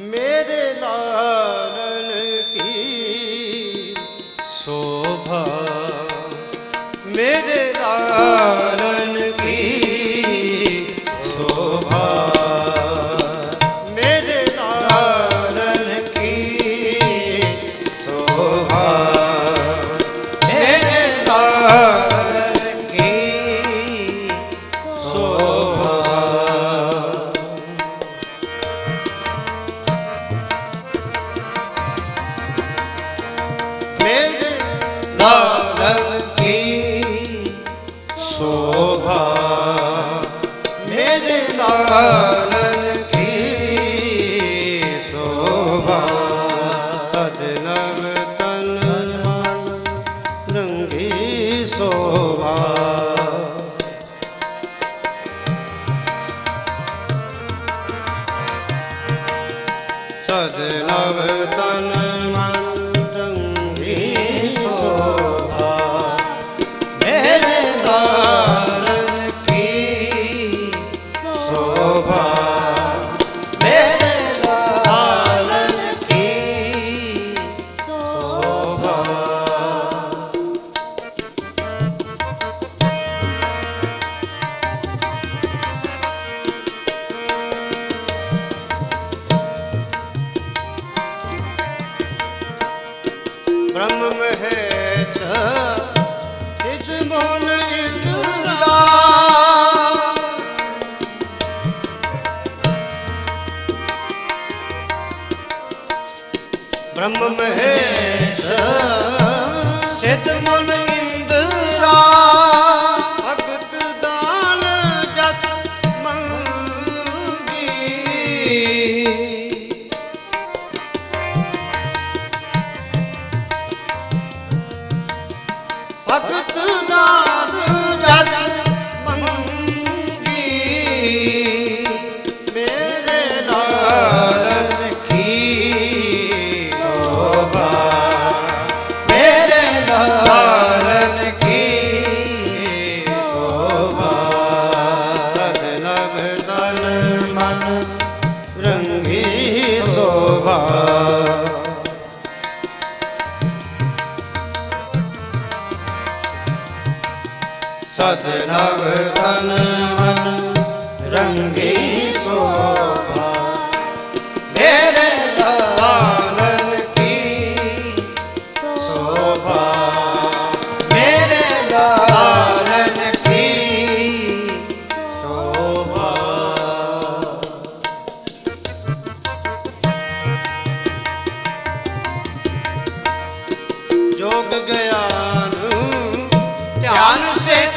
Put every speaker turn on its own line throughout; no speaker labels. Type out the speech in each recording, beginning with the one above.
ਮੇਰੇ ਨਾਲ ਪਾਲਨ ਕੀ ਸੋਭਾ? ਅਦਨਵ ਤਨ ਮਨ ਰੰਗੀ ਸੋਭਾ। ਸਦਨ ਬ੍ਰਹਮ ਮਹੇਸ਼ ਬ੍ਰਹਮ ਮਹੇਸ਼ ਸਿੱਧ ਮਨ ਮਨ ਰੰਗੀ ਸੋਭਾ। ਸਤਨਵ ਤਨ ਮਨ ਰੰਗੀ ਮਨ ਸਿੱਖ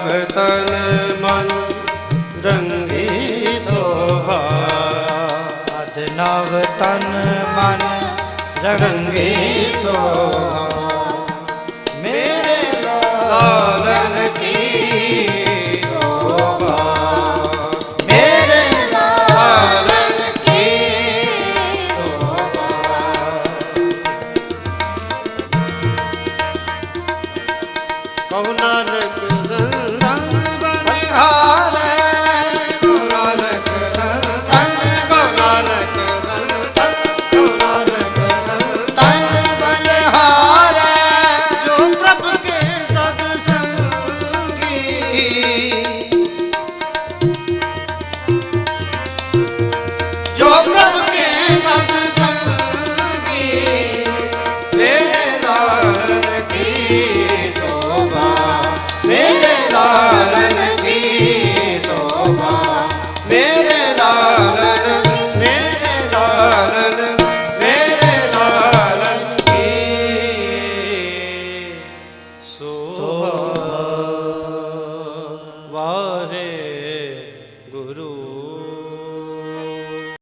ਸਭ ਤਨ ਮਨ, ਰੰਗੀ ਸੋਹਾ। ਸਦਨਵ ਤਨ ਮਨ, ਰੰਗੀ ਸੋਹਾ। ਮੇਰੇ ਲਾਲਨ ਕੀ ਕਹੋ ਨਾਨਕ